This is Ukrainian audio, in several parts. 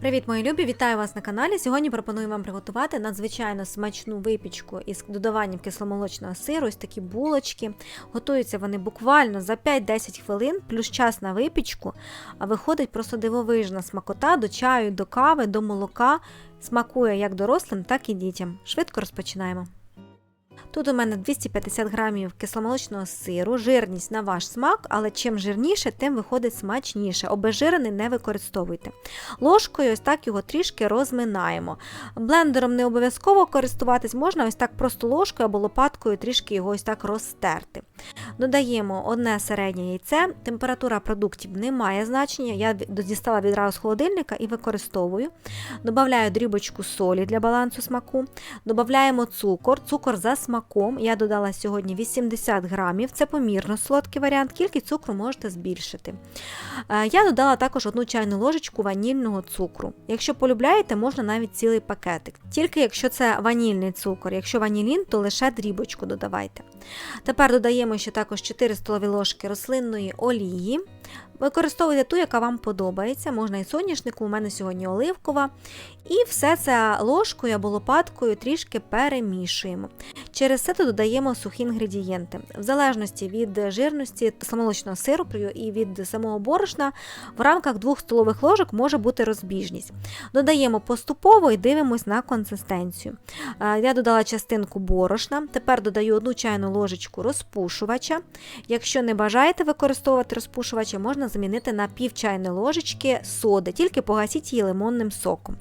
Привіт, мої любі! Вітаю вас на каналі. Сьогодні пропоную вам приготувати надзвичайно смачну випічку із додаванням кисломолочного сиру, ось такі булочки. Готуються вони буквально за 5-10 хвилин, плюс час на випічку, а виходить просто дивовижна смакота до чаю, до кави, до молока. Смакує як дорослим, так і дітям. Швидко розпочинаємо. Тут у мене 250 грамів кисломолочного сиру, жирність на ваш смак, але чим жирніше, тим виходить смачніше. Обезжирений не використовуйте. Ложкою ось так його трішки розминаємо. Блендером не обов'язково користуватись, можна ось так просто ложкою або лопаткою трішки його ось так розтерти. Додаємо одне середнє яйце, температура продуктів не має значення, я дістала відразу з холодильника і використовую. Добавляю дрібочку солі для балансу смаку, додаємо цукор, цукор за смаком. Я додала сьогодні 80 грамів, це помірно солодкий варіант, кількість цукру можете збільшити. Е, Я додала також одну чайну ложечку ванільного цукру. Якщо полюбляєте, можна навіть цілий пакетик. Тільки якщо це ванільний цукор, якщо ванілін, то лише дрібочку додавайте. Тепер додаємо ще також 4 столові ложки рослинної олії. Використовуйте ту, яка вам подобається, можна і соняшнику, у мене сьогодні оливкова. І все це ложкою або лопаткою трішки перемішуємо. Через це додаємо сухі інгредієнти. В залежності від жирності самолочного сиропу і від самого борошна, в рамках 2 столових ложок може бути розбіжність. Додаємо поступово і дивимось на консистенцію. Я додала частинку борошна, тепер додаю одну чайну ложечку розпушувача. Якщо не бажаєте використовувати розпушувача, можна замінити на пів чайної ложечки соди, тільки погасіть її лимонним соком.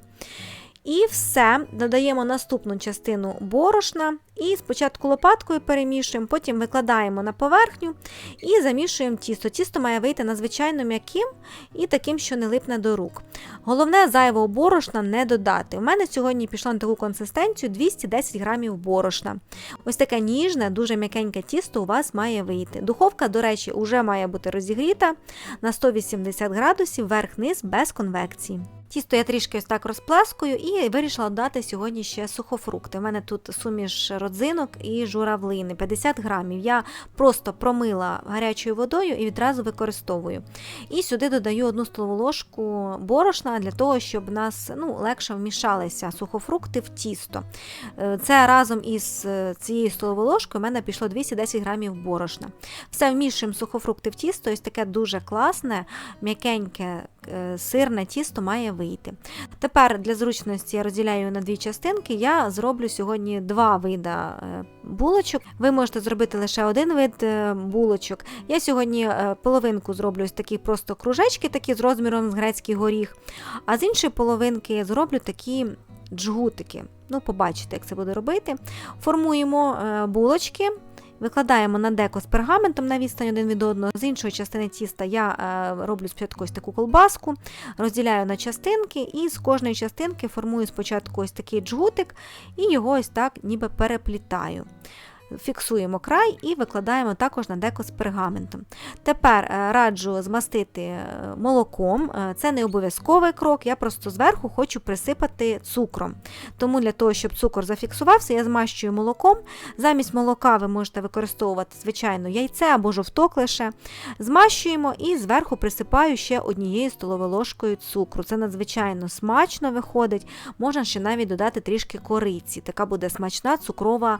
І все, додаємо наступну частину борошна і спочатку лопаткою перемішуємо, потім викладаємо на поверхню і замішуємо тісто. Тісто має вийти надзвичайно м'яким і таким, що не липне до рук. Головне, зайвого борошна не додати. У мене сьогодні пішло на таку консистенцію 210 грамів борошна. Ось таке ніжне, дуже м'якеньке тісто у вас має вийти. Духовка, до речі, вже має бути розігріта на 180 градусів верх-низ без конвекції. Тісто я трішки ось так розплескую і вирішила додати сьогодні ще сухофрукти. У мене тут суміш родзинок і журавлини 50 грамів. Я просто промила гарячою водою і відразу використовую. І сюди додаю одну столову ложку борошна для того, щоб у нас ну, легше вмішалися сухофрукти в тісто. Е, це разом із е, цією столовою ложкою у мене пішло 210 грамів борошна. Все вмішуємо сухофрукти в тісто, ось таке дуже класне, м'якеньке. Е, сирне тісто має вийти. Тепер для зручності я розділяю на дві частинки. Я зроблю сьогодні два види булочок. Ви можете зробити лише один вид е, булочок. Я сьогодні е, половинку зроблю ось такі просто кружечки, такі з розміром з грецький горіх, а з іншої половинки зроблю такі джгутики. Ну, побачите, як це буде робити. Формуємо булочки. Викладаємо на деко з пергаментом на відстань один від одного. З іншої частини тіста я е, роблю спочатку ось таку колбаску, розділяю на частинки, і з кожної частинки формую спочатку ось такий джгутик і його ось так ніби переплітаю фіксуємо край і викладаємо також на деко з пергаментом. Тепер е, раджу змастити е, молоком, е, це не обов'язковий крок, я просто зверху хочу присипати цукром. Тому для того, щоб цукор зафіксувався, я змащую молоком. Замість молока ви можете використовувати, звичайно, яйце або жовток лише. Змащуємо і зверху присипаю ще однією столовою ложкою цукру. Це надзвичайно смачно виходить, можна ще навіть додати трішки кориці. Така буде смачна цукрова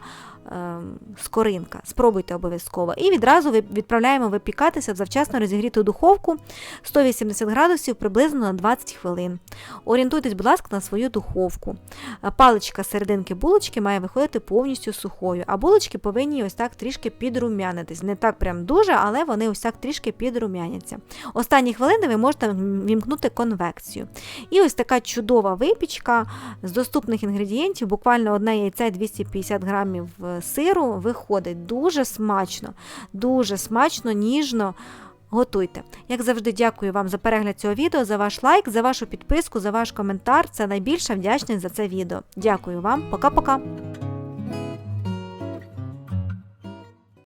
ем, скоринка. Спробуйте обов'язково. І відразу відправляємо випікатися в завчасно розігріту духовку 180 градусів приблизно на 20 хвилин. Орієнтуйтесь, будь ласка, на свою духовку. Паличка серединки булочки має виходити повністю сухою, а булочки повинні ось так трішки підрумянитись. Не так прям дуже, але вони ось так трішки підрумяняться. Останні хвилини ви можете вімкнути конвекцію. І ось така чудова випічка з доступних інгредієнтів, буквально одне яйце 250 грамів е, виходить дуже смачно, дуже смачно, ніжно. Готуйте. Як завжди, дякую вам за перегляд цього відео, за ваш лайк, за вашу підписку, за ваш коментар. Це найбільша вдячність за це відео. Дякую вам, пока-пока!